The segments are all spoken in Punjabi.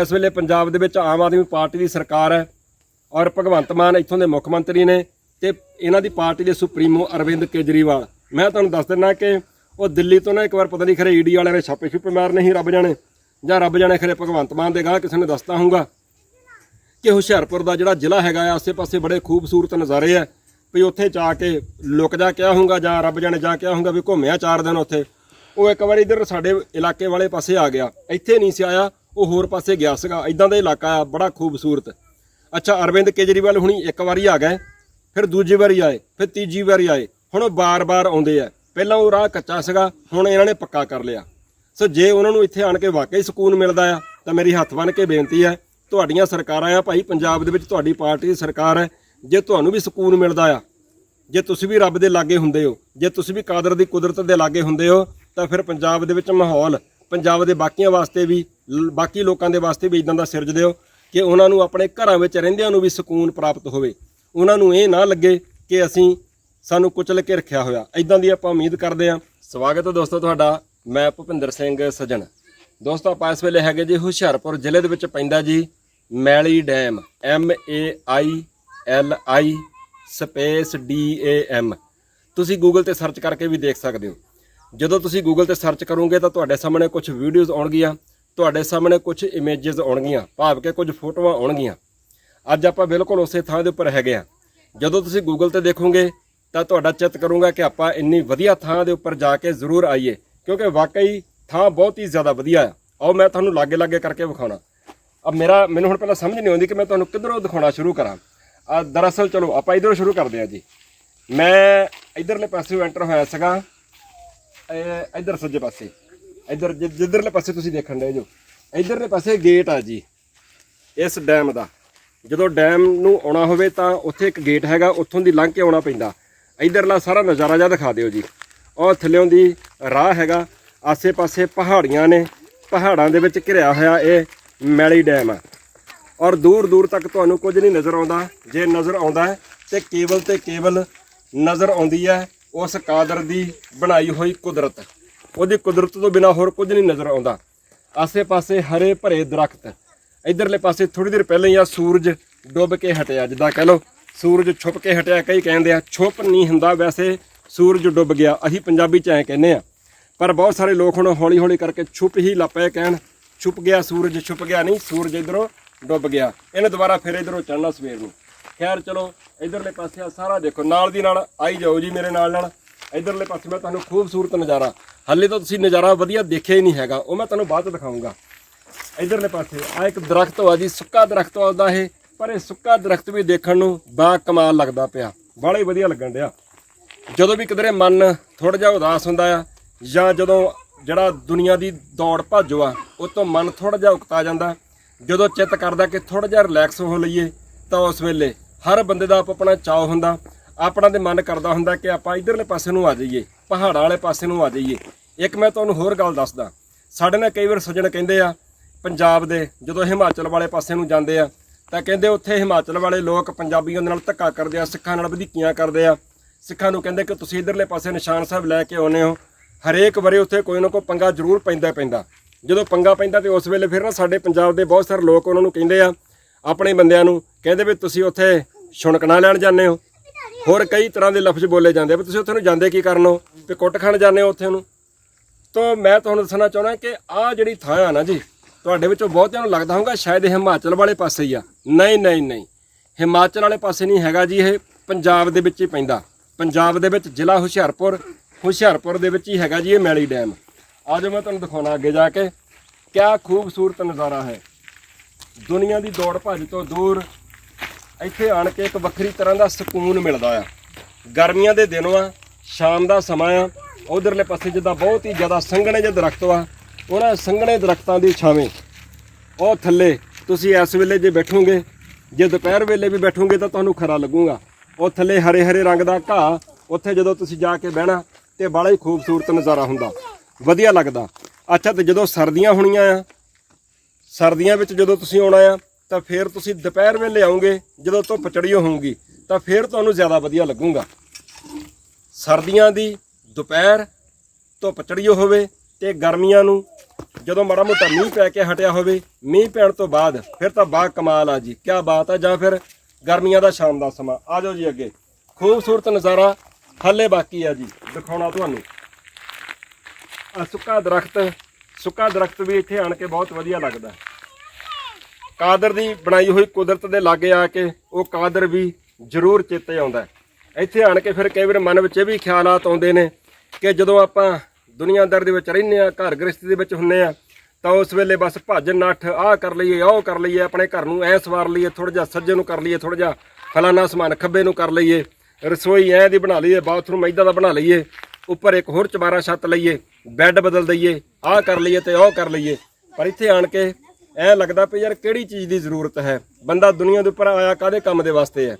ਇਸ ਵੇਲੇ ਪੰਜਾਬ ਦੇ ਵਿੱਚ ਆਮ ਆਦਮੀ ਪਾਰਟੀ ਦੀ ਸਰਕਾਰ ਹੈ ਔਰ ਭਗਵੰਤ ਮਾਨ ਇੱਥੋਂ ਦੇ ਮੁੱਖ ਮੰਤਰੀ ਨੇ ਤੇ ਇਹਨਾਂ ਦੀ ਪਾਰਟੀ ਦੇ ਸੁਪਰੀਮੋ ਅਰਵਿੰਦ ਕੇਜਰੀਵਾਲ। ਮੈਂ ਤੁਹਾਨੂੰ ਦੱਸ ਦਿੰਦਾ ਕਿ ਉਹ ਦਿੱਲੀ ਤੋਂ ਨਾ ਇੱਕ ਵਾਰ ਪਤਾ ਨਹੀਂ ਖਰੇ ਈਡੀ ਵਾਲਿਆਂ ਨੇ ਛਾਪੇ ਛੁਪੇ ਮਾਰਨੇ ਸੀ ਰੱਬ ਜਾਣੇ, ਜਾਂ ਰੱਬ ਜਾਣੇ ਖਰੇ ਭਗਵੰਤ ਮਾਨ ਦੇ ਗਾਹ ਕਿਸੇ ਨੇ ਦੱਸਤਾ ਹੋਊਗਾ ਕਿ ਹੁਸ਼ਿਆਰਪੁਰ ਦਾ ਜਿਹੜਾ ਜ਼ਿਲ੍ਹਾ ਹੈਗਾ ਆ, ਆਸੇ-ਪਾਸੇ ਬੜੇ ਖੂਬਸੂਰਤ ਨਜ਼ਾਰੇ ਆ, ਵੀ ਉੱਥੇ ਜਾ ਕੇ ਲੁਕ ਜਾ ਕਿਹਾ ਹੋਊਗਾ ਜਾਂ ਰੱਬ ਜਾਣੇ ਜਾ ਕਿਹਾ ਹੋਊਗਾ ਵੀ ਘੁੰਮਿਆ ਚਾਰ ਦਿਨ ਉੱਥੇ। ਉਹ ਇੱਕ ਵਾਰੀ ਇਧਰ ਸਾਡੇ ਇਲਾਕੇ ਵਾਲੇ ਪਾਸੇ ਆ ਗਿਆ। ਇੱਥੇ ਨਹੀਂ ਸੀ ਆਇਆ। ਉਹ ਹੋਰ ਪਾਸੇ ਗਿਆ ਸੀਗਾ। ਇਦਾਂ ਦਾ ਇਲਾਕਾ ਆ ਬੜਾ ਖੂਬਸੂਰਤ। ਅੱਛਾ, ਅਰਵਿੰਦ ਕੇਜਰੀਵਾਲ ਹੁਣੀ ਇੱਕ ਵਾਰੀ ਆ ਗਏ, ਫਿਰ ਦੂਜੀ ਵਾਰੀ ਆਏ, ਫਿਰ ਤੀਜੀ ਵਾਰੀ ਆਏ। ਹੁਣ ਉਹ ਬਾਰ-ਬਾਰ ਆਉਂਦੇ ਆ। ਪਹਿਲਾਂ ਉਹ ਰਾਹ ਕੱਚਾ ਸੀਗਾ, ਹੁਣ ਇਹਨਾਂ ਨੇ ਪੱਕਾ ਕਰ ਲਿਆ। ਸੋ ਜੇ ਉਹਨਾਂ ਨੂੰ ਇੱਥੇ ਆਣ ਕੇ ਵਾਕਈ ਸਕੂਨ ਮਿਲਦਾ ਆ, ਤਾਂ ਮੇਰੀ ਹੱਥ ਬੰਨ ਕੇ ਬੇਨਤੀ ਹੈ, ਤੁਹਾਡੀਆਂ ਸਰਕਾਰਾਂ ਆ, ਭਾਈ ਪੰਜਾਬ ਦੇ ਵਿੱਚ ਤੁਹਾਡੀ ਪਾਰਟੀ ਦੀ ਸਰਕਾਰ ਹੈ, ਜੇ ਤੁਹਾਨੂੰ ਵੀ ਸਕੂਨ ਮਿਲਦਾ ਆ, ਜੇ ਤੁਸੀਂ ਵੀ ਰੱਬ ਦੇ ਲਾਗੇ ਹੁੰਦੇ ਹੋ, ਜੇ ਤੁਸੀਂ ਵੀ ਕਾਦਰ ਦੀ ਕੁਦਰਤ ਦੇ ਲਾਗੇ ਹੁੰਦੇ ਹੋ, ਤਾਂ ਫਿਰ ਪੰਜਾਬ ਦੇ ਵਿੱਚ ਮਾਹੌਲ, ਪੰਜਾਬ ਦੇ ਬਾਕੀਆਂ ਵਾਸਤੇ ਵੀ ਬਾਕੀ ਲੋਕਾਂ ਦੇ ਵਾਸਤੇ ਵੀ ਇਦਾਂ ਦਾ ਸਿਰਜ ਦਿਓ ਕਿ ਉਹਨਾਂ ਨੂੰ ਆਪਣੇ ਘਰਾਂ ਵਿੱਚ ਰਹਿੰਦਿਆਂ ਨੂੰ ਵੀ ਸਕੂਨ ਪ੍ਰਾਪਤ ਹੋਵੇ। ਉਹਨਾਂ ਨੂੰ ਇਹ ਨਾ ਲੱਗੇ ਕਿ ਅਸੀਂ ਸਾਨੂੰ ਕੁਚਲ ਕੇ ਰੱਖਿਆ ਹੋਇਆ। ਇਦਾਂ ਦੀ ਆਪਾਂ ਉਮੀਦ ਕਰਦੇ ਹਾਂ। ਸਵਾਗਤ ਹੈ ਦੋਸਤੋ ਤੁਹਾਡਾ। ਮੈਂ ਭੁਪਿੰਦਰ ਸਿੰਘ ਸਜਣ। ਦੋਸਤੋ ਆਪਾਂ ਇਸ ਵੇਲੇ ਹੈਗੇ ਜੀ ਹੁਸ਼ਿਆਰਪੁਰ ਜ਼ਿਲ੍ਹੇ ਦੇ ਵਿੱਚ ਪੈਂਦਾ ਜੀ Maili dam. M A I L I space D A M ਤੁਸੀਂ ਗੂਗਲ ਤੇ ਸਰਚ ਕਰਕੇ ਵੀ ਦੇਖ ਸਕਦੇ ਹੋ। ਜਦੋਂ ਤੁਸੀਂ ਗੂਗਲ ਤੇ ਸਰਚ ਕਰੋਗੇ ਤਾਂ ਤੁਹਾਡੇ ਸਾਹਮਣੇ ਕੁਝ ਵੀਡੀਓਜ਼ ਆਉਣਗੀਆਂ। ਤੁਹਾਡੇ ਸਾਹਮਣੇ ਕੁਝ ਇਮੇजेस ਆਉਣਗੀਆਂ, ਭਾਵ ਕਿ ਕੁਝ ਫੋਟੋਆਂ ਆਉਣਗੀਆਂ। ਅੱਜ ਆਪਾਂ ਬਿਲਕੁਲ ਉਸੇ ਥਾਂ ਦੇ ਉੱਪਰ ਹੈਗੇ ਆ ਜਦੋਂ ਤੁਸੀਂ ਗੂਗਲ ਤੇ ਦੇਖੋਗੇ, ਤਾਂ ਤੁਹਾਡਾ ਚਿੱਤ ਕਰੂੰਗਾ ਕਿ ਆਪਾਂ ਇੰਨੀ ਵਧੀਆ ਥਾਂ ਦੇ ਉੱਪਰ ਜਾ ਕੇ ਜ਼ਰੂਰ ਆਈਏ, ਕਿਉਂਕਿ ਵਾਕਈ ਥਾਂ ਬਹੁਤ ਹੀ ਜ਼ਿਆਦਾ ਵਧੀਆ ਆ। ਆਓ, ਮੈਂ ਤੁਹਾਨੂੰ ਲਾਗੇ ਲਾਗੇ ਕਰਕੇ ਵਿਖਾਉਣਾ। ਅਬ ਮੇਰਾ, ਮੈਨੂੰ ਹੁਣ ਪਹਿਲਾਂ ਸਮਝ ਨਹੀਂ ਆਉਂਦੀ ਕਿ ਮੈਂ ਤੁਹਾਨੂੰ ਕਿੱਧਰੋਂ ਦਿਖਾਉਣਾ ਸ਼ੁਰੂ ਕਰਾਂ। ਆ ਦਰਅਸਲ ਚਲੋ, ਆਪਾਂ ਇਧਰੋਂ ਸ਼ੁਰੂ ਕਰਦੇ ਹਾਂ ਜੀ। ਮੈਂ ਇਧਰਲੇ ਪਾਸੇ ਐਂਟਰ ਹੋਇਆ ਸੀਗਾ। ਇਹ, ਇਧਰ ਸੱਜੇ ਪਾਸੇ। ਇਧਰ ਜਿੱਧਰਲੇ ਪਾਸੇ ਤੁਸੀਂ ਦੇਖਣ ਦੇ ਜੋ, ਇਧਰਲੇ ਪਾਸੇ ਗੇਟ ਆ ਜੀ, ਇਸ ਡੈਮ ਦਾ। ਜਦੋਂ ਡੈਮ ਨੂੰ ਆਉਣਾ ਹੋਵੇ ਤਾਂ ਉੱਥੇ ਇੱਕ ਗੇਟ ਹੈਗਾ, ਉੱਥੋਂ ਦੀ ਲੰਘ ਕੇ ਆਉਣਾ ਪੈਂਦਾ। ਇਧਰਲਾ ਸਾਰਾ ਨਜ਼ਾਰਾ ਜਿਹਾ ਦਿਖਾ ਦਿਓ ਜੀ। ਉਹ ਥੱਲਿਓਂ ਦੀ ਰਾਹ ਹੈਗਾ, ਆਸੇ-ਪਾਸੇ ਪਹਾੜੀਆਂ ਨੇ, ਪਹਾੜਾਂ ਦੇ ਵਿੱਚ ਘਿਰਿਆ ਹੋਇਆ ਇਹ ਮੈਲੀ ਡੈਮ ਆ। ਔਰ ਦੂਰ ਦੂਰ ਤੱਕ ਤੁਹਾਨੂੰ ਕੁਝ ਨਹੀਂ ਨਜ਼ਰ ਆਉਂਦਾ। ਜੇ ਨਜ਼ਰ ਆਉਂਦਾ ਹੈ, ਤੇ ਕੇਵਲ ਤੇ ਕੇਵਲ ਨਜ਼ਰ ਆਉਂਦੀ ਹੈ ਉਸ ਕਾਦਰ ਦੀ ਬਣਾਈ ਹੋਈ ਕੁਦਰਤ। ਉਹਦੀ ਕੁਦਰਤ ਤੋਂ ਬਿਨਾ ਹੋਰ ਕੁਝ ਨਹੀਂ ਨਜ਼ਰ ਆਉਂਦਾ। ਆਸੇ-ਪਾਸੇ ਹਰੇ ਭਰੇ ਦਰਖਤ। ਇਧਰਲੇ ਪਾਸੇ ਥੋੜੀ ਦੇਰ ਪਹਿਲਾਂ ਹੀ ਆ ਸੂਰਜ ਡੁੱਬ ਕੇ ਹਟਿਆ, ਜਿੱਦਾਂ ਕਹ ਲਓ, ਸੂਰਜ ਛੁਪ ਕੇ ਹਟਿਆ, ਕਈ ਕਹਿੰਦੇ ਆ, ਛੁਪ ਨਹੀਂ ਹੁੰਦਾ, ਵੈਸੇ ਸੂਰਜ ਡੁੱਬ ਗਿਆ, ਅਸੀਂ ਪੰਜਾਬੀ ਚ ਐਂ ਕਹਿੰਦੇ ਆ। ਪਰ ਬਹੁਤ ਸਾਰੇ ਲੋਕ ਹੁਣ ਹੌਲੀ ਹੌਲੀ ਕਰਕੇ ਛੁਪ ਹੀ ਲੱਪੇ ਕਹਿਣ, ਛੁਪ ਗਿਆ ਸੂਰਜ, ਛੁਪ ਗਿਆ ਨਹੀਂ, ਸੂਰਜ ਇਧਰੋਂ ਡੁੱਬ ਗਿਆ। ਇਹਨੇ ਦੁਬਾਰਾ ਫਿਰ ਇਧਰੋਂ ਚੜਨਾ ਸਵੇਰ ਨੂੰ। ਖੈਰ ਚਲੋ, ਇਧਰਲੇ ਪਾਸੇ ਆ ਸਾਰਾ ਦੇਖੋ, ਨਾਲ ਦੀ ਨਾਲ ਆਈ ਜਾਓ ਜੀ ਮੇਰੇ ਨਾਲ ਨਾਲ ਇਧਰਲੇ ਪਾਸੇ ਮੈਂ ਤੁਹਾਨੂੰ ਖੂਬਸੂਰਤ ਨਜ਼ਾਰਾ ਹਾਲੇ ਤਾਂ ਤੁਸੀਂ ਨਜ਼ਾਰਾ ਵਧੀਆ ਦੇਖਿਆ ਹੀ ਨਹੀਂ ਹੈਗਾ। ਉਹ ਮੈਂ ਤੁਹਾਨੂੰ ਬਾਅਦ ਚ ਦਿਖਾਉਂਗਾ ਇਧਰਲੇ ਪਾਸੇ ਆ ਇੱਕ ਦਰਖਤ ਆ ਜੀ, ਸੁੱਕਾ ਦਰਖਤ ਆਉਂਦਾ ਇਹ, ਪਰ ਇਹ ਸੁੱਕਾ ਦਰਖਤ ਵੀ ਦੇਖਣ ਨੂੰ ਬਾ ਕਮਾਲ ਲੱਗਦਾ ਪਿਆ। ਬੜਾ ਹੀ ਵਧੀਆ ਲੱਗਣ ਡਿਆ। ਜਦੋਂ ਵੀ ਕਿਧਰੇ ਮਨ ਥੋੜਾ ਜਿਹਾ ਉਦਾਸ ਹੁੰਦਾ ਆ, ਜਾਂ ਜਦੋਂ ਜਿਹੜਾ ਦੁਨੀਆ ਦੀ ਦੌੜ ਭਾਜੋ ਆ ਉਹ ਤੋਂ ਮਨ ਥੋੜਾ ਜਿਹਾ ਉਕਤਾ ਜਾਂਦਾ। ਜਦੋਂ ਚਿੱਤ ਕਰਦਾ ਕਿ ਥੋੜਾ ਜਿਹਾ ਰਿਲੈਕਸ ਹੋ ਲਈਏ, ਤਾਂ ਉਸ ਵੇਲੇ ਹਰ ਬੰਦੇ ਦਾ ਆਪੋ ਆਪਣਾ ਚਾਅ ਹੁੰਦਾ। ਆਪਣਾ ਤੇ ਮਨ ਕਰਦਾ ਹੁੰਦਾ ਕਿ ਆਪਾਂ ਇਧਰਲੇ ਪਾਸੇ ਨੂੰ ਆ ਜਾਈਏ। ਪਹਾੜਾਂ ਵਾਲੇ ਪਾਸੇ ਨੂੰ ਆ ਜਾਈਏ। ਇੱਕ ਮੈਂ ਤੁਹਾਨੂੰ ਹੋਰ ਗੱਲ ਦੱਸਦਾ। ਸਾਡੇ ਨਾਲ ਕਈ ਵਾਰ ਸੱਜਣ ਕਹਿੰਦੇ ਆ, ਪੰਜਾਬ ਦੇ ਜਦੋਂ ਹਿਮਾਚਲ ਵਾਲੇ ਪਾਸੇ ਨੂੰ ਜਾਂਦੇ ਆ, ਤਾਂ ਕਹਿੰਦੇ ਉੱਥੇ ਹਿਮਾਚਲ ਵਾਲੇ ਲੋਕ ਪੰਜਾਬੀਆਂ ਦੇ ਨਾਲ ਧੱਕਾ ਕਰਦੇ ਆ, ਸਿੱਖਾਂ ਨਾਲ ਵਧੀਕੀਆਂ ਕਰਦੇ ਆ। ਸਿੱਖਾਂ ਨੂੰ ਕਹਿੰਦੇ ਕਿ ਤੁਸੀਂ ਇਧਰਲੇ ਪਾਸੇ ਨਿਸ਼ਾਨ ਸਾਹਿਬ ਲੈ ਕੇ ਆਉਨੇ ਹੋ। ਹਰੇਕ ਵਾਰੀ ਉੱਥੇ ਕੋਈ ਨਾ ਕੋਈ ਪੰਗਾ ਜ਼ਰੂਰ ਪੈਂਦਾ ਪੈਂਦਾ। ਜਦੋਂ ਪੰਗਾ ਪੈਂਦਾ ਤੇ ਉਸ ਵੇਲੇ ਫਿਰ ਨਾ ਸਾਡੇ ਪੰਜਾਬ ਦੇ ਬਹੁਤ ਸਾਰੇ ਲੋਕ ਉਹਨਾਂ ਨੂੰ ਕਹਿੰਦੇ ਆ, ਆਪਣੇ ਬੰਦਿਆਂ ਨੂੰ, ਕਹਿੰਦੇ ਵੀ ਤੁਸੀਂ ਉੱਥੇ ਛੁਣਕਣਾ ਲੈਣ ਜਾਂਦੇ ਹੋ। ਹੋਰ ਕਈ ਤਰ੍ਹਾਂ ਦੇ ਲਫ਼ਜ਼ ਬੋਲੇ ਜਾਂਦੇ ਆ, ਵੀ ਤੁਸੀਂ ਉੱਥੇ ਨੂੰ ਜਾਂਦੇ ਕੀ ਕਰਨ ਹੋ? ਵੀ ਕੁੱਟ ਖਾਣ ਜਾਂਦੇ ਹੋ ਉੱਥੇ ਨੂੰ? ਤਾਂ ਮੈਂ ਤੁਹਾਨੂੰ ਦੱਸਣਾ ਚਾਹੁੰਦਾ ਕਿ ਆਹ ਜਿਹੜੀ ਥਾਂ ਆ ਨਾ ਜੀ, ਤੁਹਾਡੇ ਵਿੱਚੋਂ ਬਹੁਤਿਆਂ ਨੂੰ ਲੱਗਦਾ ਹੋਊਗਾ ਸ਼ਾਇਦ ਇਹ ਹਿਮਾਚਲ ਵਾਲੇ ਪਾਸੇ ਹੀ ਆ। ਨਹੀਂ ਨਹੀਂ ਨਹੀਂ। ਹਿਮਾਚਲ ਵਾਲੇ ਪਾਸੇ ਨਹੀਂ ਹੈਗਾ ਜੀ, ਇਹ ਪੰਜਾਬ ਦੇ ਵਿੱਚ ਹੀ ਪੈਂਦਾ। ਪੰਜਾਬ ਦੇ ਵਿੱਚ ਜ਼ਿਲ੍ਹਾ ਹੁਸ਼ਿਆਰਪੁਰ ਹੁਸ਼ਿਆਰਪੁਰ ਦੇ ਵਿੱਚ ਹੀ ਹੈਗਾ ਜੀ ਇਹ ਮੈਲੀ ਡੈਮ। ਆਜੋ ਮੈਂ ਤੁਹਾਨੂੰ ਦਿਖਾਉਣਾ ਅੱਗੇ ਜਾ ਕੇ। ਕਿਆ ਖੂਬਸੂਰਤ ਨਜ਼ਾਰਾ ਹੈ। ਦੁਨੀਆ ਦੀ ਦੌੜ ਭੱਜ ਤੋਂ ਦੂਰ ਇੱਥੇ ਆਣ ਕੇ ਇੱਕ ਵੱਖਰੀ ਤਰ੍ਹਾਂ ਦਾ ਸਕੂਨ ਮਿਲਦਾ ਆ। ਗਰਮੀਆਂ ਦੇ ਦਿਨ ਆ, ਸ਼ਾਮ ਦਾ ਸਮਾਂ ਆ, ਉਧਰਲੇ ਪਾਸੇ ਜਿੱਦਾਂ ਬਹੁਤ ਹੀ ਜ਼ਿਆਦਾ ਸੰਘਣੇ ਜਿਹੇ ਦਰਖਤ ਆ, ਉਹਨਾਂ ਸੰਘਣੇ ਦਰਖਤਾਂ ਦੀ ਛਾਵੇਂ। ਉਹ ਥੱਲੇ, ਤੁਸੀਂ ਇਸ ਵੇਲੇ ਜੇ ਬੈਠੋਗੇ, ਜੇ ਦੁਪਹਿਰ ਵੇਲੇ ਵੀ ਬੈਠੋਗੇ ਤਾਂ ਤੁਹਾਨੂੰ ਖਰਾ ਲੱਗੂਗਾ। ਉਹ ਥੱਲੇ ਹਰੇ ਹਰੇ ਰੰਗ ਦਾ ਘਾਹ, ਉੱਥੇ ਜਦੋਂ ਤੁਸੀਂ ਜਾ ਕੇ ਬਹਿਣਾ ਤੇ ਬੜਾ ਹੀ ਖੂਬਸੂਰਤ ਨਜ਼ਾਰਾ ਹੁੰਦਾ। ਵਧੀਆ ਲੱਗਦਾ। ਅੱਛਾ, ਤੇ ਜਦੋਂ ਸਰਦੀਆਂ ਹੋਣੀਆਂ ਆ, ਸਰਦੀਆਂ ਵਿੱਚ ਜਦੋਂ ਤੁਸੀਂ ਆਉਣਾ ਆ ਤਾਂ ਫਿਰ ਤੁਸੀਂ ਦੁਪਹਿਰ ਵੇਲੇ ਆਉਂਗੇ, ਜਦੋਂ ਧੁੱਪ ਚੜੀ ਹੋਊਗੀ, ਤਾਂ ਫਿਰ ਤੁਹਾਨੂੰ ਜ਼ਿਆਦਾ ਵਧੀਆ ਲੱਗੂਗਾ। ਸਰਦੀਆਂ ਦੀ ਦੁਪਹਿਰ ਧੁੱਪ ਚੜੀ ਹੋਵੇ ਤੇ ਗਰਮੀਆਂ ਨੂੰ ਜਦੋਂ ਮਾੜਾ ਮੋਟਾ ਮੀਂਹ ਪੈ ਕੇ ਹਟਿਆ ਹੋਵੇ, ਮੀਂਹ ਪੈਣ ਤੋਂ ਬਾਅਦ ਫਿਰ ਤਾਂ ਬਾ ਕਮਾਲ ਆ ਜੀ ਕੀ ਬਾਤ ਆ। ਜਾਂ ਫਿਰ ਗਰਮੀਆਂ ਦਾ ਸ਼ਾਮ ਦਾ ਸਮਾਂ। ਆ ਜਾਓ ਜੀ ਅੱਗੇ। ਖੂਬਸੂਰਤ ਨਜ਼ਾਰਾ ਹੱਲੇ ਬਾਕੀ ਆ ਜੀ, ਦਿਖਾਉਣਾ ਤੁਹਾਨੂੰ। ਆ ਸੁੱਕਾ ਦਰਖਤ ਸੁੱਕਾ ਦਰਖਤ ਵੀ ਇੱਥੇ ਆਣ ਕੇ ਬਹੁਤ ਵਧੀਆ ਲੱਗਦਾ। ਕਾਦਰ ਦੀ ਬਣਾਈ ਹੋਈ ਕੁਦਰਤ ਦੇ ਲਾਗੇ ਆ ਕੇ ਉਹ ਕਾਦਰ ਵੀ ਜ਼ਰੂਰ ਚੇਤੇ ਆਉਂਦਾ ਇੱਥੇ ਆਣ ਕੇ ਫਿਰ ਕਈ ਵਾਰ ਮਨ ਵਿੱਚ ਇਹ ਵੀ ਖਿਆਲਾਤ ਆਉਂਦੇ ਨੇ ਕਿ ਜਦੋਂ ਆਪਾਂ ਦੁਨੀਆਦਾਰ ਦੇ ਵਿੱਚ ਰਹਿੰਦੇ ਆ ਘਰ ਗ੍ਰਸਤੀ ਦੇ ਵਿੱਚ ਹੁੰਨੇ ਆ ਤਾਂ ਉਸ ਵੇਲੇ ਬਸ ਭੱਜ, ਨੱਠ, ਆਹ ਕਰ ਲਈਏ, ਉਹ ਕਰ ਲਈਏ, ਆਪਣੇ ਘਰ ਨੂੰ ਐ ਸਵਾਰ ਲਈਏ ਥੋੜਾ ਜਿਹਾ ਸੱਜੇ ਨੂੰ ਕਰ ਲਈਏ ਥੋੜਾ ਜਿਹਾ ਫਲਾਨਾ ਸਮਾਨ ਖੱਬੇ ਨੂੰ ਕਰ ਲਈਏ, ਰਸੋਈ ਐ ਦੀ ਬਣਾ ਲਈਏ, ਬਾਥਰੂਮ ਇਦਾਂ ਦਾ ਬਣਾ ਲਈਏ, ਉੱਪਰ ਇੱਕ ਹੋਰ ਚਬਾਰਾ ਛੱਤ ਲਈਏ, ਬੈੱਡ ਬਦਲ ਦਈਏ, ਆਹ ਕਰ ਲਈਏ ਤੇ ਉਹ ਕਰ ਲਈਏ। ਪਰ ਇੱਥੇ ਆਣ ਕੇ ਐ ਲੱਗਦਾ ਵੀ ਯਾਰ ਕਿਹੜੀ ਚੀਜ਼ ਦੀ ਜ਼ਰੂਰਤ ਹੈ? ਬੰਦਾ ਦੁਨੀਆ ਦੇ ਉੱਪਰ ਆਇਆ ਕਾਦੇ ਕੰਮ ਦੇ ਵਾਸਤੇ ਹੈ?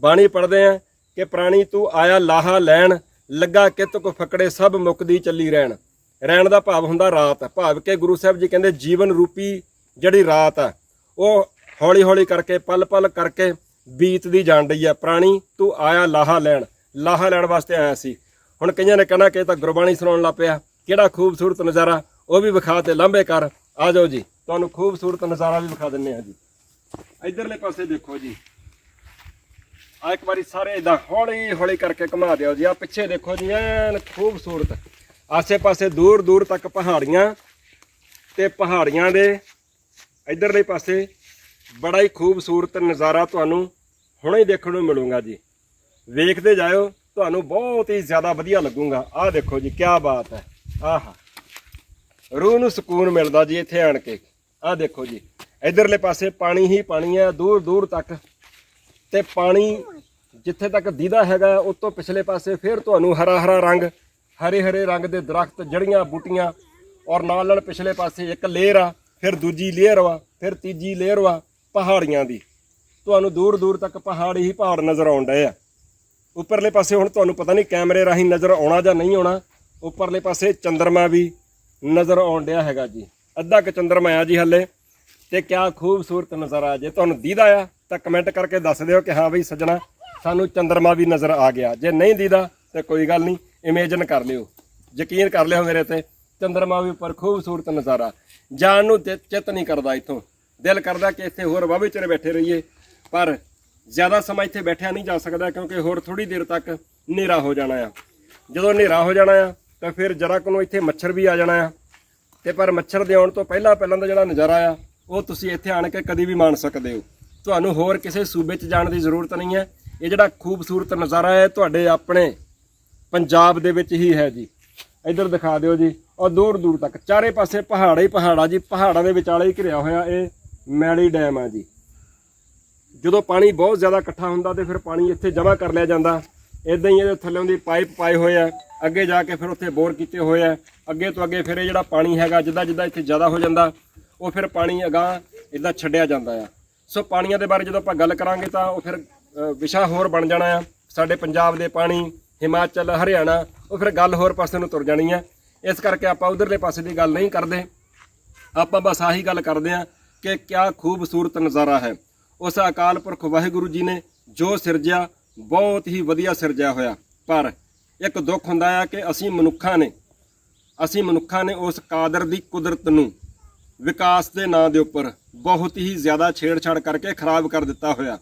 ਬਾਣੀ ਪੜਦੇ ਆ ਕਿ ਪ੍ਰਾਣੀ ਤੂੰ ਆਇਆ ਲਾਹਾ ਲੈਣ, ਲੱਗਾ ਕਿਤ ਕੋ ਫਕੜੇ ਸਭ ਮੁਕਦੀ ਚੱਲੀ ਰਹਿਣ। ਰਹਿਣ ਦਾ ਭਾਵ ਹੁੰਦਾ ਰਾਤ। ਭਾਵ ਕਿ ਗੁਰੂ ਸਾਹਿਬ ਜੀ ਕਹਿੰਦੇ ਜੀਵਨ ਰੂਪੀ ਜਿਹੜੀ ਰਾਤ ਆ, ਉਹ ਹੌਲੀ ਹੌਲੀ ਕਰਕੇ ਪਲ ਪਲ ਕਰਕੇ ਬੀਤਦੀ ਜਾਣ ਰਹੀ ਆ। ਪ੍ਰਾਣੀ ਤੂੰ ਆਇਆ ਲਾਹਾ ਲੈਣ। ਲਾਹਾ ਲੈਣ ਵਾਸਤੇ ਆਇਆ ਸੀ। ਹੁਣ ਕਈਆਂ ਨੇ ਕਹਿਣਾ ਕਿ ਇਹ ਤਾਂ ਗੁਰਬਾਣੀ ਸੁਣਾਉਣ ਲੱਗ ਪਿਆ। ਕਿਹੜਾ ਖੂਬਸੂਰਤ ਨਜ਼ਾਰਾ, ਉਹ ਵੀ ਵਿਖਾ ਤੇ ਲਾਂਭੇ ਕਰ। ਆ ਜਾਓ ਜੀ। ਤੁਹਾਨੂੰ ਖੂਬਸੂਰਤ ਨਜ਼ਾਰਾ ਵੀ ਵਿਖਾ ਦਿੰਨੇ ਆ ਜੀ। ਇਧਰਲੇ ਪਾਸੇ ਦੇਖੋ ਜੀ। ਆ ਇੱਕ ਵਾਰੀ ਸਾਰੇ ਇਦਾਂ ਹੌਲੀ ਹੌਲੀ ਕਰਕੇ ਘੁਮਾ ਦਿਓ ਜੀ। ਆ ਪਿੱਛੇ ਦੇਖੋ ਜੀ, ਐਨ ਖੂਬਸੂਰਤ। ਆਸੇ-ਪਾਸੇ ਦੂਰ ਦੂਰ ਤੱਕ ਪਹਾੜੀਆਂ ਤੇ ਪਹਾੜੀਆਂ ਦੇ ਇਧਰਲੇ ਪਾਸੇ ਬੜਾ ਹੀ ਖੂਬਸੂਰਤ ਨਜ਼ਾਰਾ ਤੁਹਾਨੂੰ ਹੁਣੇ ਹੀ ਦੇਖਣ ਨੂੰ ਮਿਲੂਗਾ ਜੀ। ਵੇਖਦੇ ਜਾਇਓ, ਤੁਹਾਨੂੰ ਬਹੁਤ ਹੀ ਜ਼ਿਆਦਾ ਵਧੀਆ ਲੱਗੂਗਾ। ਆਹ ਦੇਖੋ ਜੀ ਕੀ ਬਾਤ ਹੈ। ਆਹਾ। ਰੂਹ ਨੂੰ ਸਕੂਨ ਮਿਲਦਾ ਜੀ ਇੱਥੇ ਆਣ ਕੇ। ਆਹ ਦੇਖੋ ਜੀ, ਇਧਰਲੇ ਪਾਸੇ ਪਾਣੀ ਹੀ ਪਾਣੀ ਹੈ, ਦੂਰ ਦੂਰ ਤੱਕ। ਤੇ ਪਾਣੀ ਜਿੱਥੇ ਤੱਕ ਦੀਦਾ ਹੈਗਾ, ਉਸ ਤੋਂ ਪਿਛਲੇ ਪਾਸੇ ਫਿਰ ਤੁਹਾਨੂੰ ਹਰਾ ਹਰਾ ਰੰਗ, ਹਰੇ ਹਰੇ ਰੰਗ ਦੇ ਦਰਖਤ, ਜੜੀਆਂ, ਬੂਟੀਆਂ, ਔਰ ਨਾਲ ਨਾਲ ਪਿਛਲੇ ਪਾਸੇ ਇੱਕ ਲੇਅਰ ਆ, ਫਿਰ ਦੂਜੀ ਲੇਅਰ ਵਾ, ਫਿਰ ਤੀਜੀ ਲੇਅਰ ਵਾ, ਪਹਾੜੀਆਂ ਦੀ। ਤੁਹਾਨੂੰ ਦੂਰ ਦੂਰ ਤੱਕ ਪਹਾੜ ਹੀ ਪਹਾੜ ਨਜ਼ਰ ਆਉਣ ਡਏ ਆ। ਉੱਪਰਲੇ ਪਾਸੇ ਹੁਣ ਤੁਹਾਨੂੰ ਪਤਾ ਨਹੀਂ ਕੈਮਰੇ ਰਾਹੀਂ ਨਜ਼ਰ ਆਉਣਾ ਜਾਂ ਨਹੀਂ ਆਉਣਾ, ਉੱਪਰਲੇ ਪਾਸੇ ਚੰਦਰਮਾ ਵੀ ਨਜ਼ਰ ਆਉਣ ਡਿਆ ਹੈਗਾ ਜੀ। ਅੱਧਾ ਕੁ ਚੰਦਰਮਾ ਆ ਜੀ ਹੱਲੇ, ਤੇ ਕਿਆ ਖੂਬਸੂਰਤ ਨਜ਼ਾਰਾ ਜੇ ਤੁਹਾਨੂੰ ਦੀਦਾ ਆ, ਤਾਂ ਕਮੈਂਟ ਕਰਕੇ ਦੱਸ ਦਿਓ ਕਿ ਹਾਂ ਬਈ ਸੱਜਣਾ, ਸਾਨੂੰ ਚੰਦਰਮਾ ਵੀ ਨਜ਼ਰ ਆ ਗਿਆ। ਜੇ ਨਹੀਂ ਦੀਦਾ, ਤੇ ਕੋਈ ਗੱਲ ਨਹੀਂ ਇਮੇਜਨ ਕਰ ਲਿਓ। ਯਕੀਨ ਕਰ ਲਿਓ ਮੇਰੇ ਤੇ, ਚੰਦਰਮਾ ਵੀ ਉੱਪਰ ਖੂਬਸੂਰਤ ਨਜ਼ਾਰਾ। ਜਾਣ ਨੂੰ ਚਿੱਤ ਨਹੀਂ ਕਰਦਾ ਇੱਥੋਂ। ਦਿਲ ਕਰਦਾ ਕਿ ਇੱਥੇ ਹੋਰ ਵਾਵੇ ਚਿਰ ਬੈਠੇ ਰਹੀਏ, ਪਰ ਜ਼ਿਆਦਾ ਸਮਾਂ ਇੱਥੇ ਬੈਠਿਆ ਨਹੀਂ ਜਾ ਸਕਦਾ, ਕਿਉਂਕਿ ਹੋਰ ਥੋੜੀ ਦੇਰ ਤੱਕ ਹਨੇਰਾ ਹੋ ਜਾਣਾ ਆ। ਜਦੋਂ ਹਨੇਰਾ ਹੋ ਜਾਣਾ ਆ, ਤਾਂ ਫਿਰ ਜਰਾ ਕੁ ਇੱਥੇ ਮੱਛਰ ਵੀ ਆ ਜਾਣਾ ਆ। ਤੇ ਪਰ ਮੱਛਰ ਦੇ ਆਉਣ ਤੋਂ ਪਹਿਲਾਂ ਪਹਿਲਾਂ ਦਾ ਜਿਹੜਾ ਨਜ਼ਾਰਾ ਆ, ਉਹ ਤੁਸੀਂ ਇੱਥੇ ਆਣ ਕੇ ਕਦੀ ਵੀ ਮਾਣ ਸਕਦੇ ਹੋ। ਤੁਹਾਨੂੰ ਹੋਰ ਕਿਸੇ ਸੂਬੇ 'ਚ ਜਾਣ ਦੀ ਜ਼ਰੂਰਤ ਨਹੀਂ ਹੈ। ਇਹ ਜਿਹੜਾ ਖੂਬਸੂਰਤ ਨਜ਼ਾਰਾ ਹੈ, ਤੁਹਾਡੇ ਆਪਣੇ ਪੰਜਾਬ ਦੇ ਵਿੱਚ ਹੀ ਹੈ ਜੀ। ਇੱਧਰ ਦਿਖਾ ਦਿਓ ਜੀ। ਔਰ ਦੂਰ ਦੂਰ ਤੱਕ, ਚਾਰੇ ਪਾਸੇ ਪਹਾੜਾ ਹੀ ਪਹਾੜਾ ਜੀ। ਪਹਾੜਾਂ ਦੇ ਵਿਚਾਲੇ ਹੀ ਘਿਰਿਆ ਹੋਇਆ ਇਹ ਮੈਲੀ ਡੈਮ ਆ ਜੀ। ਜਦੋਂ ਪਾਣੀ ਬਹੁਤ ਜ਼ਿਆਦਾ ਇਕੱਠਾ ਹੁੰਦਾ ਤੇ ਫਿਰ ਪਾਣੀ ਇੱਥੇ ਜਮ੍ਹਾਂ ਕਰ ਲਿਆ ਜਾਂਦਾ। ਇਦਾਂ ਹੀ ਇਹਦੇ ਥੱਲੇੋਂ ਦੀ ਪਾਈਪ ਪਾਏ ਹੋਏ ਆ। ਅੱਗੇ ਜਾ ਕੇ ਫਿਰ ਉੱਥੇ ਬੋਰ ਕੀਤੇ ਹੋਏ ਆ। ਅੱਗੇ ਤੋਂ ਅੱਗੇ ਫਿਰ ਇਹ ਜਿਹੜਾ ਪਾਣੀ ਹੈਗਾ, ਜਿੱਦਾਂ ਜਿੱਦਾਂ ਇੱਥੇ ਜ਼ਿਆਦਾ ਹੋ ਜਾਂਦਾ, ਉਹ ਫਿਰ ਪਾਣੀ ਅਗਾਂਹ ਇਦਾਂ ਛੱਡਿਆ ਜਾਂਦਾ ਆ। ਸੋ ਪਾਣੀਆਂ ਦੇ ਬਾਰੇ ਜਦੋਂ ਆਪਾਂ ਗੱਲ ਕਰਾਂਗੇ ਤਾਂ ਉਹ ਫਿਰ ਵਿਸ਼ਾ ਹੋਰ ਬਣ ਜਾਣਾ ਆ। ਸਾਡੇ ਪੰਜਾਬ ਦੇ ਪਾਣੀ, ਹਿਮਾਚਲ, ਹਰਿਆਣਾ, ਉਹ ਫਿਰ ਗੱਲ ਹੋਰ ਪਾਸੇ ਨੂੰ ਤੁਰ ਜਾਣੀ ਆ। ਇਸ ਕਰਕੇ ਆਪਾਂ ਉਧਰਲੇ ਪਾਸੇ ਦੀ ਗੱਲ ਨਹੀਂ ਕਰਦੇ। ਆਪਾਂ ਬਸ ਆਹੀ ਗੱਲ ਕਰਦੇ ਹਾਂ ਕਿ ਕਿਆ ਖੂਬਸੂਰਤ ਨਜ਼ਾਰਾ ਹੈ। ਉਸ ਅਕਾਲ ਪੁਰਖ ਵਾਹਿਗੁਰੂ ਜੀ ਨੇ ਜੋ ਸਿਰਜਿਆ, ਬਹੁਤ ਹੀ ਵਧੀਆ ਸਿਰਜਿਆ ਹੋਇਆ। ਪਰ ਇੱਕ ਦੁੱਖ ਹੁੰਦਾ ਹੈ ਕਿ ਅਸੀਂ ਮਨੁੱਖਾਂ ਨੇ, ਅਸੀਂ ਮਨੁੱਖਾਂ ਨੇ ਉਸ ਕਾਦਰ ਦੀ ਕੁਦਰਤ ਨੂੰ ਵਿਕਾਸ ਦੇ ਨਾਂ ਦੇ ਉੱਪਰ ਬਹੁਤ ਹੀ ਜ਼ਿਆਦਾ ਛੇੜਛਾੜ ਕਰਕੇ ਖਰਾਬ ਕਰ ਦਿੱਤਾ ਹੋਇਆ।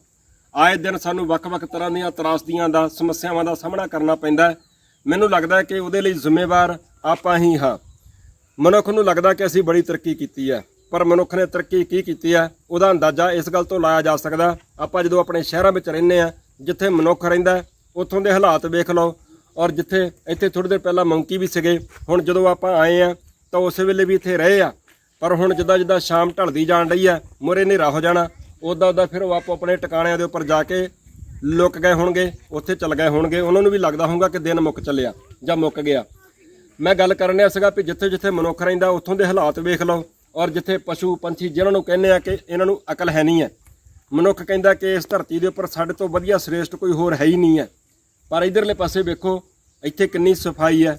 ਆਏ ਦਿਨ ਸਾਨੂੰ ਵੱਖ-ਵੱਖ ਤਰ੍ਹਾਂ ਦੀਆਂ ਤਰਾਸਦੀਆਂ ਦਾ, ਸਮੱਸਿਆਵਾਂ ਦਾ ਸਾਹਮਣਾ ਕਰਨਾ ਪੈਂਦਾ ਮੈਨੂੰ ਲੱਗਦਾ ਹੈ ਕਿ ਉਹਦੇ ਲਈ ਜ਼ਿੰਮੇਵਾਰ ਆਪਾਂ ਹੀ ਹਾਂ। ਮਨੁੱਖ ਨੂੰ ਲੱਗਦਾ ਕਿ ਅਸੀਂ ਬੜੀ ਤਰੱਕੀ ਕੀਤੀ ਹੈ, ਪਰ ਮਨੁੱਖ ਨੇ ਤਰੱਕੀ ਕੀ ਕੀਤੀ ਹੈ, ਉਹਦਾ ਅੰਦਾਜ਼ਾ ਇਸ ਗੱਲ ਤੋਂ ਲਾਇਆ ਜਾ ਸਕਦਾ। ਆਪਾਂ ਜਦੋਂ ਆਪਣੇ ਸ਼ਹਿਰਾਂ ਵਿੱਚ ਰਹਿੰਦੇ ਆ ਜਿੱਥੇ ਮਨੁੱਖ ਰਹਿੰਦਾ ਉੱਥੋਂ ਦੇ ਹਾਲਾਤ ਵੇਖ ਲਓ ਔਰ ਜਿੱਥੇ ਇੱਥੇ ਥੋੜੀ ਦੇਰ ਪਹਿਲਾਂ ਮੰਕੀ ਵੀ ਸੀਗੇ, ਹੁਣ ਜਦੋਂ ਆਪਾਂ ਆਏ ਆ, ਤਾਂ ਉਸੇ ਵੇਲੇ ਵੀ ਇੱਥੇ ਰਹੇ ਆ। ਪਰ ਹੁਣ ਜਿੱਦਾਂ ਜਿੱਦਾਂ ਸ਼ਾਮ ਢਲਦੀ ਜਾਣ ਰਹੀ ਆ ਮੁਰੇ ਹਨੇਰਾ ਹੋ ਜਾਣਾ ਉਦਾਂ ਉਦਾਂ ਫਿਰ ਉਹ ਆਪੋ ਆਪਣੇ ਟਿਕਾਣਿਆਂ ਦੇ ਉੱਪਰ ਜਾ ਕੇ ਲੁੱਕ ਗਏ ਹੋਣਗੇ, ਉੱਥੇ ਚਲ ਗਏ ਹੋਣਗੇ। ਉਹਨਾਂ ਨੂੰ ਵੀ ਲੱਗਦਾ ਹੋਊਗਾ ਕਿ ਦਿਨ ਮੁੱਕ ਚੱਲਿਆ ਜਾਂ ਮੁੱਕ ਗਿਆ। ਮੈਂ ਗੱਲ ਕਰਨ ਰਿਹਾ ਸੀਗਾ ਵੀ ਜਿੱਥੇ ਜਿੱਥੇ ਮਨੁੱਖ ਰਹਿੰਦਾ, ਉੱਥੋਂ ਦੇ ਹਾਲਾਤ ਵੇਖ ਲਓ, ਔਰ ਜਿੱਥੇ ਪਸ਼ੂ ਪੰਛੀ ਜਿਹਨਾਂ ਨੂੰ ਕਹਿੰਦੇ ਆ ਕਿ ਇਹਨਾਂ ਨੂੰ ਅਕਲ ਹੈ ਨਹੀਂ ਹੈ। ਮਨੁੱਖ ਕਹਿੰਦਾ ਕਿ ਇਸ ਧਰਤੀ ਦੇ ਉੱਪਰ ਸਾਡੇ ਤੋਂ ਵਧੀਆ ਸ੍ਰੇਸ਼ਟ ਕੋਈ ਹੋਰ ਹੈ ਹੀ ਨਹੀਂ ਹੈ। ਪਰ ਇਧਰਲੇ ਪਾਸੇ ਵੇਖੋ ਇੱਥੇ ਕਿੰਨੀ ਸਫ਼ਾਈ ਹੈ?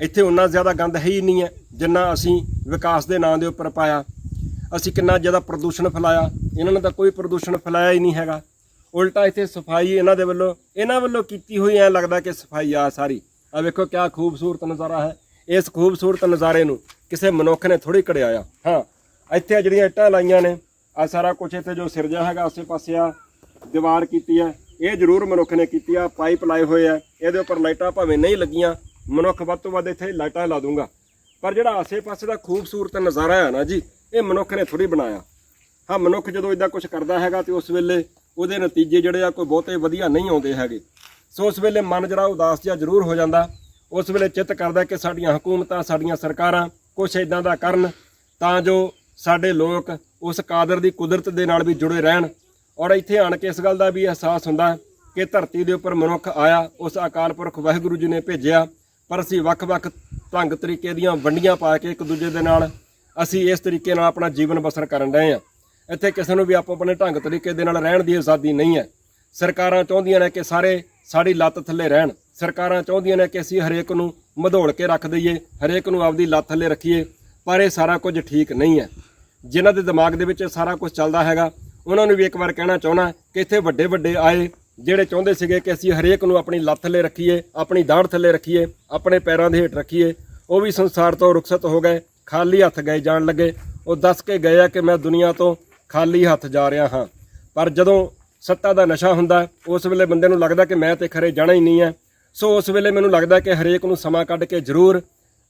ਇੱਥੇ ਉਨਾ ਜ਼ਿਆਦਾ ਗੰਦ ਹੈ ਹੀ ਨਹੀਂ ਹੈ ਜਿੰਨਾ ਅਸੀਂ ਵਿਕਾਸ ਦੇ ਨਾਂ ਦੇ ਉੱਪਰ ਪਾਇਆ। ਅਸੀਂ ਕਿੰਨਾ ਜ਼ਿਆਦਾ ਪ੍ਰਦੂਸ਼ਣ ਫੈਲਾਇਆ। ਇਹਨਾਂ ਨੇ ਤਾਂ ਕੋਈ ਪ੍ਰਦੂਸ਼ਣ ਫੈਲਾਇਆ ਹੀ ਨਹੀਂ ਹੈਗਾ। ਉਲਟਾ ਇੱਥੇ ਸਫ਼ਾਈ ਇਹਨਾਂ ਦੇ ਵੱਲੋਂ, ਇਹਨਾਂ ਵੱਲੋਂ ਕੀਤੀ ਹੋਈ ਐ ਲੱਗਦਾ ਕਿ ਸਫ਼ਾਈ ਆ ਸਾਰੀ। ਆ ਵੇਖੋ ਕਿਆ ਖੂਬਸੂਰਤ ਨਜ਼ਾਰਾ ਹੈ। ਇਸ ਖੂਬਸੂਰਤ ਨਜ਼ਾਰੇ ਨੂੰ ਕਿਸੇ ਮਨੁੱਖ ਨੇ ਥੋੜੀ ਕੜਿਆ ਹਾਂ, ਇੱਥੇ ਜਿਹੜੀਆਂ ਇੱਟਾਂ ਲਾਈਆਂ ਨੇ ਆ ਸਾਰਾ ਕੁਝ ਇੱਥੇ ਜੋ ਸਿਰਜਿਆ ਹੈਗਾ ਆਸੇ ਪਾਸੇ ਆ ਦੀਵਾਰ ਕੀਤੀ ਹੈ। ਇਹ ਜ਼ਰੂਰ ਮਨੁੱਖ ਨੇ ਕੀਤੀ ਆ, ਪਾਈਪ ਲਾਏ ਹੋਏ ਆ, ਇਹਦੇ ਉੱਪਰ ਲਾਈਟਾਂ ਭਾਵੇਂ ਨਹੀਂ ਲੱਗੀਆਂ, ਮਨੁੱਖ ਵੱਧ ਤੋਂ ਵੱਧ ਇੱਥੇ ਲਾਈਟਾਂ ਲਾ ਦੂੰਗਾ। ਪਰ ਜਿਹੜਾ ਆਸੇ-ਪਾਸੇ ਦਾ ਖੂਬਸੂਰਤ ਨਜ਼ਾਰਾ ਆ ਨਾ ਜੀ, ਇਹ ਮਨੁੱਖ ਨੇ ਥੋੜੀ ਬਣਾਇਆ। ਹਾਂ, ਮਨੁੱਖ ਜਦੋਂ ਇਦਾਂ ਕੁਝ ਕਰਦਾ ਹੈਗਾ ਤੇ ਉਸ ਵੇਲੇ ਉਹਦੇ ਨਤੀਜੇ ਜਿਹੜੇ ਆ ਕੋਈ ਬਹੁਤੇ ਵਧੀਆ ਨਹੀਂ ਆਉਂਦੇ ਹੈਗੇ। ਸੋ ਉਸ ਵੇਲੇ ਮਨ ਜਿਹੜਾ ਉਦਾਸ ਜਿਹਾ ਜ਼ਰੂਰ ਹੋ ਜਾਂਦਾ। ਉਸ ਵੇਲੇ ਚਿੱਤ ਕਰਦਾ ਕਿ ਸਾਡੀਆਂ ਹਕੂਮਤਾਂ, ਸਾਡੀਆਂ ਸਰਕਾਰਾਂ ਕੁਝ ਇਦਾਂ ਦਾ ਕਰਨ ਤਾਂ ਜੋ ਸਾਡੇ ਲੋਕ ਉਸ ਕਾਦਰ ਦੀ ਕੁਦਰਤ ਦੇ ਨਾਲ ਵੀ ਜੁੜੇ ਰਹਿਣ। ਔਰ ਇੱਥੇ ਆਣ ਕੇ ਇਸ ਗੱਲ ਦਾ ਵੀ ਅਹਿਸਾਸ ਹੁੰਦਾ ਕਿ ਧਰਤੀ ਦੇ ਉੱਪਰ ਮਨੁੱਖ ਆਇਆ, ਉਸ ਅਕਾਲ ਪੁਰਖ ਵਾਹਿਗੁਰੂ ਜੀ ਨੇ ਭੇਜਿਆ, ਪਰ ਅਸੀਂ ਵੱਖ-ਵੱਖ ਢੰਗ ਤਰੀਕੇ ਦੀਆਂ ਵੰਡੀਆਂ ਪਾ ਕੇ ਇੱਕ ਦੂਜੇ ਦੇ ਨਾਲ ਅਸੀਂ ਇਸ ਤਰੀਕੇ ਨਾਲ ਆਪਣਾ ਜੀਵਨ ਬਸਰ ਕਰਨ ਰਹੇ ਹਾਂ। ਇੱਥੇ ਕਿਸੇ ਨੂੰ ਵੀ ਆਪੋ ਆਪਣੇ ਢੰਗ ਤਰੀਕੇ ਦੇ ਨਾਲ ਰਹਿਣ ਦੀ ਆਜ਼ਾਦੀ ਨਹੀਂ ਹੈ। ਸਰਕਾਰਾਂ ਚਾਹੁੰਦੀਆਂ ਨੇ ਕਿ ਸਾਰੇ ਸਾਡੀ ਲੱਤ ਥੱਲੇ ਰਹਿਣ। ਸਰਕਾਰਾਂ ਚਾਹੁੰਦੀਆਂ ਨੇ ਕਿ ਅਸੀਂ ਹਰੇਕ ਨੂੰ ਮਧੋਲ ਕੇ ਰੱਖ ਦਈਏ, ਹਰੇਕ ਨੂੰ ਆਪਦੀ ਲੱਤ ਥੱਲੇ ਰੱਖੀਏ, ਪਰ ਇਹ ਸਾਰਾ ਕੁਝ ਠੀਕ ਨਹੀਂ ਹੈ। ਜਿਨ੍ਹਾਂ ਦੇ ਦਿਮਾਗ ਦੇ ਵਿੱਚ ਇਹ ਸਾਰਾ ਕੁਝ ਚੱਲਦਾ ਹੈਗਾ ਉਹਨਾਂ ਨੂੰ ਵੀ ਇੱਕ ਵਾਰ ਕਹਿਣਾ ਚਾਹੁੰਦਾ ਕਿ ਇੱਥੇ ਵੱਡੇ ਵੱਡੇ ਆਏ, ਜਿਹੜੇ ਚਾਹੁੰਦੇ ਸੀਗੇ ਕਿ ਅਸੀਂ ਹਰੇਕ ਨੂੰ ਆਪਣੀ ਲੱਤ ਥੱਲੇ ਰੱਖੀਏ, ਆਪਣੀ ਦਾੜ ਥੱਲੇ ਰੱਖੀਏ, ਆਪਣੇ ਪੈਰਾਂ ਦੇ ਹੇਠ ਰੱਖੀਏ। ਉਹ ਵੀ ਸੰਸਾਰ ਤੋਂ ਰੁਖਸਤ ਹੋ ਗਏ, ਖਾਲੀ ਹੱਥ ਗਏ ਜਾਣ ਲੱਗੇ। ਉਹ ਦੱਸ ਕੇ ਗਏ ਆ ਕਿ ਮੈਂ ਦੁਨੀਆ ਤੋਂ ਖਾਲੀ ਹੱਥ ਜਾ ਰਿਹਾ ਹਾਂ। ਪਰ ਜਦੋਂ ਸੱਤਾ ਦਾ ਨਸ਼ਾ ਹੁੰਦਾ, ਉਸ ਵੇਲੇ ਬੰਦੇ ਨੂੰ ਲੱਗਦਾ ਕਿ ਮੈਂ ਤੇ ਖਰੇ ਜਾਣਾ ਹੀ ਨਹੀਂ ਹੈ। ਸੋ ਉਸ ਵੇਲੇ ਮੈਨੂੰ ਲੱਗਦਾ ਕਿ ਹਰੇਕ ਨੂੰ ਸਮਾਂ ਕੱਢ ਕੇ ਜ਼ਰੂਰ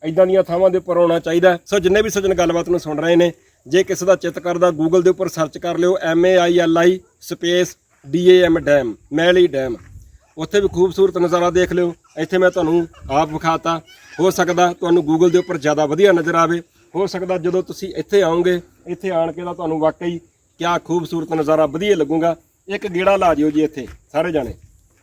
ਇਦਾਂ ਦੀਆਂ ਥਾਵਾਂ ਦੇ ਉੱਪਰ ਆਉਣਾ ਚਾਹੀਦਾ ਸੋ ਜਿੰਨੇ ਵੀ ਸੱਜਣ ਗੱਲਬਾਤ ਨੂੰ ਸੁਣ ਰਹੇ ਨੇ ਜੇ ਕਿਸੇ ਦਾ ਚਿੱਤ ਕਰਦਾ ਗੂਗਲ ਦੇ ਉੱਪਰ ਸਰਚ ਕਰ ਲਿਓ M A I L I space D A M dam Maili dam ਉੱਥੇ ਵੀ ਖੂਬਸੂਰਤ ਨਜ਼ਾਰਾ ਦੇਖ ਲਿਓ। ਇੱਥੇ ਮੈਂ ਤੁਹਾਨੂੰ ਆਪ ਵਿਖਾਤਾ। ਹੋ ਸਕਦਾ ਤੁਹਾਨੂੰ ਗੂਗਲ ਦੇ ਉੱਪਰ ਜ਼ਿਆਦਾ ਵਧੀਆ ਨਜ਼ਰ ਆਵੇ। ਹੋ ਸਕਦਾ ਜਦੋਂ ਤੁਸੀਂ ਇੱਥੇ ਆਓਗੇ, ਇੱਥੇ ਆਣ ਕੇ ਤਾਂ ਤੁਹਾਨੂੰ ਵਾਕਈ ਕਿਆ ਖੂਬਸੂਰਤ ਨਜ਼ਾਰਾ ਵਧੀਆ ਲੱਗੂਗਾ। ਇੱਕ ਗੇੜਾ ਲਾ ਜਿਓ ਜੀ ਇੱਥੇ, ਸਾਰੇ ਜਾਣੇ।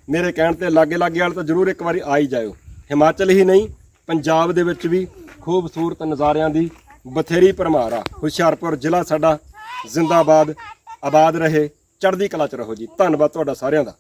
ਮੇਰੇ ਕਹਿਣ ਤੇ ਲਾਗੇ ਲਾਗੇ ਵਾਲੇ ਤਾਂ ਜ਼ਰੂਰ ਇੱਕ ਵਾਰੀ ਆ ਹੀ ਜਾਇਓ। ਹਿਮਾਚਲ ਹੀ ਨਹੀਂ, ਪੰਜਾਬ ਦੇ ਵਿੱਚ ਵੀ ਖੂਬਸੂਰਤ ਨਜ਼ਾਰਿਆਂ ਦੀ ਬਥੇਰੀ ਭਰਮਾਰ। ਹੁਸ਼ਿਆਰਪੁਰ ਜ਼ਿਲ੍ਹਾ ਸਾਡਾ ਜ਼ਿੰਦਾਬਾਦ, ਆਬਾਦ ਰਹੇ। ਚੜ੍ਹਦੀ ਕਲਾ ਚ ਰਹੋ ਜੀ। ਧੰਨਵਾਦ ਤੁਹਾਡਾ ਸਾਰਿਆਂ ਦਾ।